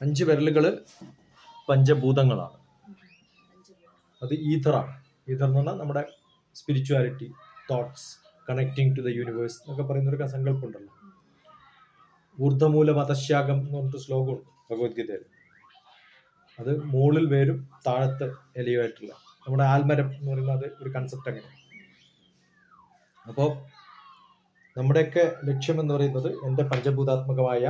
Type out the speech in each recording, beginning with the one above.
അഞ്ച് വിരലുകൾ പഞ്ചഭൂതങ്ങളാണ്. അത് ഈഥറാണ് ഈഥർ എന്ന് പറഞ്ഞാൽ നമ്മുടെ spirituality thoughts connecting to the universe എന്നൊക്കെ പറയുന്ന ഒരു സങ്കല്പം ഉണ്ടല്ലോ ഊർദ്ധമൂല മതശ്യാഗം എന്ന് പറഞ്ഞിട്ട് ശ്ലോകമുണ്ട് ഭഗവത്ഗീതയിൽ. അത് മുകളിൽ വേരും താഴത്ത് ഇലയുമായിട്ടുള്ള നമ്മുടെ ആൽമരം എന്ന് പറയുന്നത് ഒരു കൺസെപ്റ്റ് അങ്ങനെ അപ്പോൾ നമ്മുടെയൊക്കെ ലക്ഷ്യം എന്ന് പറയുന്നത് എന്റെ പഞ്ചഭൂതാത്മകമായ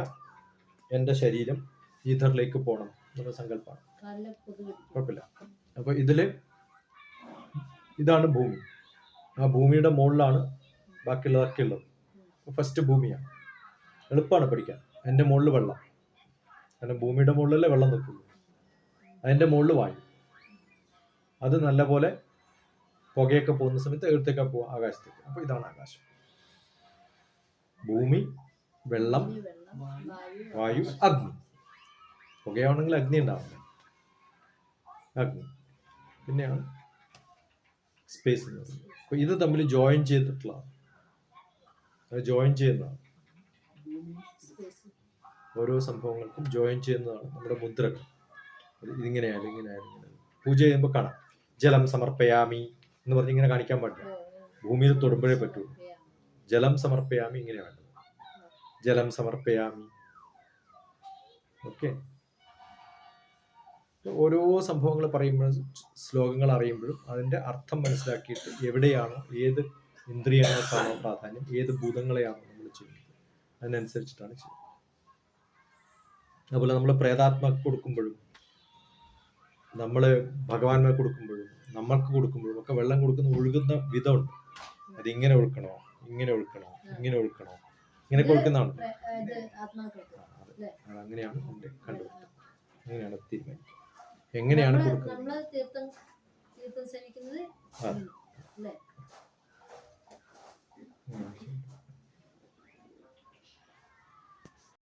എന്റെ ശരീരം ഈഥറിലേക്ക് പോകണം എന്നുള്ള സങ്കല്പമാണ്. കുഴപ്പമില്ല. അപ്പോൾ ഇതിൽ ഇതാണ് ഭൂമി. ആ ഭൂമിയുടെ മുകളിലാണ് ബാക്കിയുള്ളതൊക്കെ ഉള്ളത്. ഫസ്റ്റ് ഭൂമിയാണ്. എളുപ്പമാണ് പഠിക്കാൻ. എന്റെ മുകളിൽ വെള്ളം. കാരണം ഭൂമിയുടെ മുകളിലല്ലേ വെള്ളം നിൽക്കുള്ളൂ. അതിന്റെ മുകളിൽ വായു. അത് നല്ലപോലെ പുകയൊക്കെ പോകുന്ന സമയത്ത് എഴുത്തേക്കാ പോവാ ആകാശത്തേക്ക്. അപ്പോൾ ഇതാണ് ആകാശം. ഭൂമി വെള്ളം. വായു അഗ്നി. പുകയാണെങ്കിൽ അഗ്നി ഉണ്ടാവില്ല. അഗ്നി. പിന്നെയാണ് സ്പേസ് എന്ന് പറയുന്നത്. അപ്പൊ ഇത് തമ്മിൽ ജോയിൻ ചെയ്തിട്ടുള്ളതാണ് ജോയിൻ ചെയ്യുന്നതാണ്. ഓരോ സംഭവങ്ങൾക്കും ജോയിൻ ചെയ്യുന്നതാണ് നമ്മുടെ മുദ്രകൾ. ഇതിങ്ങനെയായാലും ഇങ്ങനെയായാലും ഇങ്ങനെ പൂജ ചെയ്യുമ്പോൾ കാണാം. ജലം സമർപ്പയാമി എന്ന് പറഞ്ഞ് ഇങ്ങനെ കാണിക്കാൻ പാടില്ല. ഭൂമിയിൽ തൊടുമ്പോഴേ പറ്റുള്ളൂ ജലം സമർപ്പയാമി ഇങ്ങനെ വേണ്ടത്. ജലം സമർപ്പയാമി. ഓക്കെ. ഓരോ സംഭവങ്ങൾ പറയുമ്പോഴും ശ്ലോകങ്ങൾ അറിയുമ്പോഴും അതിന്റെ അർത്ഥം മനസ്സിലാക്കിയിട്ട് എവിടെയാണോ ഏത് ഇന്ദ്രിയങ്ങൾക്കാണോ പ്രാധാന്യം ഏത് ഭൂതങ്ങളെയാണോ നമ്മൾ ചെയ്യുന്നത്. അതിനനുസരിച്ചിട്ടാണ് ചെയ്യുന്നത്. അതുപോലെ നമ്മൾ പ്രേതാത്മാക്ക് കൊടുക്കുമ്പോഴും നമ്മൾ ഭഗവാന്മാർ കൊടുക്കുമ്പോഴും നമ്മൾക്ക് കൊടുക്കുമ്പോഴും ഒക്കെ വെള്ളം കൊടുക്കുന്ന ഒഴുകുന്ന വിധമുണ്ട്. അതിങ്ങനെ ഒഴുക്കണോ ഇങ്ങനെ ഒഴുക്കണോ ഇങ്ങനെ ഒഴുക്കണോ ഇങ്ങനെ കൊടുക്കുന്നതാണ്. അത്. അങ്ങനെയാണ് കണ്ടുപിടുത്തം അങ്ങനെയാണ് എങ്ങനെയാണ് കൊടുക്കുന്നത്? തീർത്ഥം തീർത്ഥം ആ. അല്ലേ?